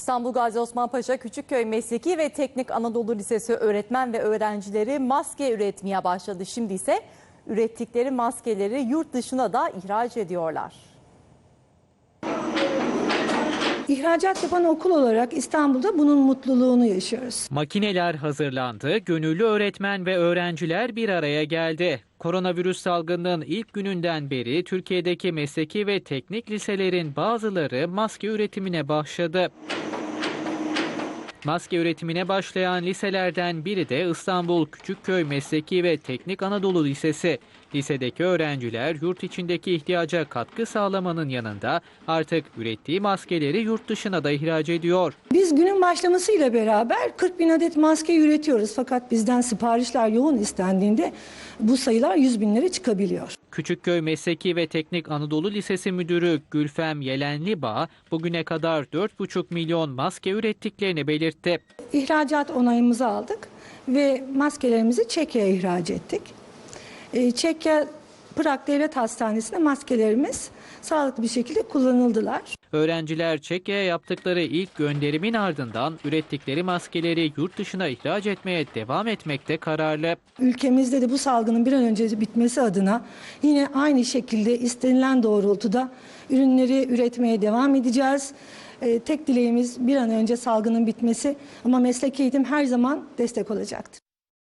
İstanbul Gazi Osman Paşa Küçükköy Mesleki ve Teknik Anadolu Lisesi öğretmen ve öğrencileri maske üretmeye başladı. Şimdi ise ürettikleri maskeleri yurt dışına da ihraç ediyorlar. İhracat yapan okul olarak İstanbul'da bunun mutluluğunu yaşıyoruz. Makineler hazırlandı, gönüllü öğretmen ve öğrenciler bir araya geldi. Koronavirüs salgınının ilk gününden beri Türkiye'deki mesleki ve teknik liselerin bazıları maske üretimine başladı. Maske üretimine başlayan liselerden biri de İstanbul Küçükköy Mesleki ve Teknik Anadolu Lisesi. Lisedeki öğrenciler yurt içindeki ihtiyaca katkı sağlamanın yanında artık ürettiği maskeleri yurt dışına da ihraç ediyor. Biz günün başlamasıyla beraber 40 bin adet maske üretiyoruz. Fakat bizden siparişler yoğun istendiğinde bu sayılar 100 binlere çıkabiliyor. Küçükköy Mesleki ve Teknik Anadolu Lisesi Müdürü Gülfem Yelenlibağ bugüne kadar 4,5 milyon maske ürettiklerini belirtti. İhracat onayımızı aldık ve maskelerimizi Çekya'ya ihraç ettik. Ee, Çekya Prag Devlet Hastanesi'nde maskelerimiz sağlıklı bir şekilde kullanıldılar. Öğrenciler Çekya'ya yaptıkları ilk gönderimin ardından ürettikleri maskeleri yurt dışına ihraç etmeye devam etmekte kararlı. Ülkemizde de bu salgının bir an önce bitmesi adına yine aynı şekilde istenilen doğrultuda ürünleri üretmeye devam edeceğiz. Ee, tek dileğimiz bir an önce salgının bitmesi ama mesleki eğitim her zaman destek olacaktır.